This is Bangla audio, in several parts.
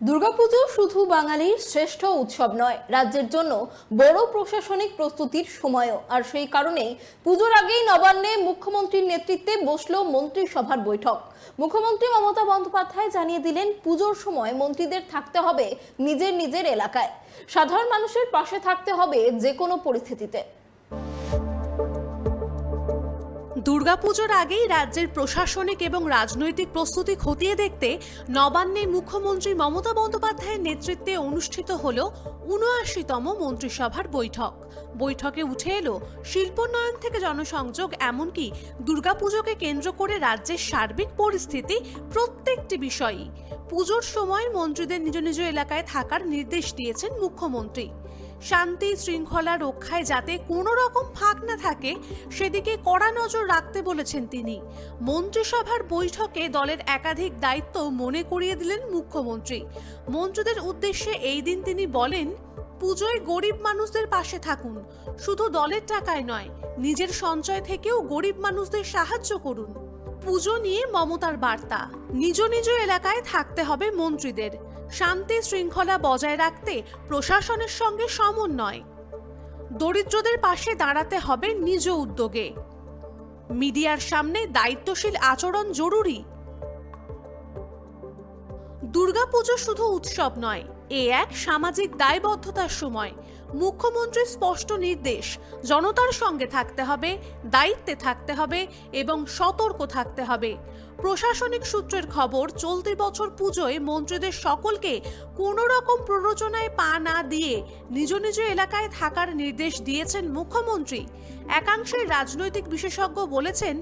দুর্গাপুজো শুধু বাঙালির শ্রেষ্ঠ উৎসব নয়, রাজ্যের জন্য বড় প্রশাসনিক প্রস্তুতির সময়ও। আর সেই কারণেই পুজোর আগেই নবান্নে মুখ্যমন্ত্রীর নেতৃত্বে বসল মন্ত্রিসভার বৈঠক। মুখ্যমন্ত্রী মমতা বন্দ্যোপাধ্যায় জানিয়ে দিলেন, পুজোর সময় মন্ত্রীদের থাকতে হবে নিজের নিজের এলাকায়। সাধারণ মানুষের পাশে থাকতে হবে যে কোনো পরিস্থিতিতে। দুর্গাপুজোর আগেই রাজ্যের প্রশাসনিক এবং রাজনৈতিক প্রস্তুতি খতিয়ে দেখতে নবান্নে মুখ্যমন্ত্রী মমতা বন্দ্যোপাধ্যায়ের নেতৃত্বে অনুষ্ঠিত হল উনআশিতম মন্ত্রিসভার বৈঠক। বৈঠকে উঠে এলো শিল্পোন্নয়ন থেকে জনসংযোগ, এমনকি দুর্গাপুজোকে কেন্দ্র করে রাজ্যের সার্বিক পরিস্থিতি প্রত্যেকটি বিষয়ই। পুজোর সময় মন্ত্রীদের নিজ নিজ এলাকায় থাকার নির্দেশ দিয়েছেন মুখ্যমন্ত্রী। শান্তি শৃঙ্খলা রক্ষায় যাতে কোনো রকম ফাঁক না থাকে, সেদিকে কড়া নজর রাখতে বলেছেন তিনি। মন্ত্রিসভার বৈঠকে দলের একাধিক দায়িত্ব মনে করিয়ে দিলেন মুখ্যমন্ত্রী। মন্ত্রীদের উদ্দেশ্যে এই দিন তিনি বলেন, পুজোয় গরিব মানুষদের পাশে থাকুন। শুধু দলের টাকায় নয়, নিজের সঞ্চয় থেকেও গরিব মানুষদের সাহায্য করুন। পুজো নিয়ে মমতার বার্তা। নিজ নিজ এলাকায় থাকতে হবে মন্ত্রীদের। শান্তি শৃঙ্খলা বজায় রাখতে প্রশাসনের সঙ্গে সমন্বয়। দরিদ্রদের পাশে দাঁড়াতে হবে নিজ উদ্যোগে। মিডিয়ার সামনে দায়িত্বশীল আচরণ জরুরি। দুর্গাপুজো শুধু উৎসব নয়, এ এক সামাজিক দায়বদ্ধতার সময়। মুখ্যমন্ত্রীর স্পষ্ট নির্দেশ, জনতার সঙ্গে থাকতে হবে, দায়িত্বে থাকতে হবে এবং সতর্ক থাকতে হবে। প্রশাসনিক সূত্রের খবর, চলতি বছর পুজোয় মন্ত্রীদের সকলকে কোনো রকম প্ররোচনায় পা না দিয়ে নিজ নিজ এলাকায় থাকার নির্দেশ দিয়েছেন মুখ্যমন্ত্রী। একাংশের রাজনৈতিক বিশেষজ্ঞ বলেছেন,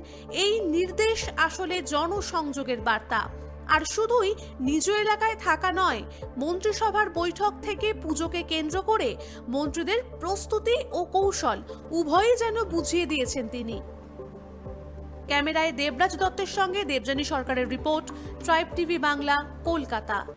এই নির্দেশ আসলে জনসংযোগের বার্তা। আর শুধুই নিজ এলাকায় থাকা নয়, মন্ত্রিসভার বৈঠক থেকে পুজোকে কেন্দ্র করে মন্ত্রীদের প্রস্তুতি ও কৌশল উভয়ই যেন বুঝিয়ে দিয়েছেন তিনি। ক্যামেরায় দেবরাজ দত্তের সঙ্গে দেবজানী সরকারের report, tribe TV Bangla, Kolkata.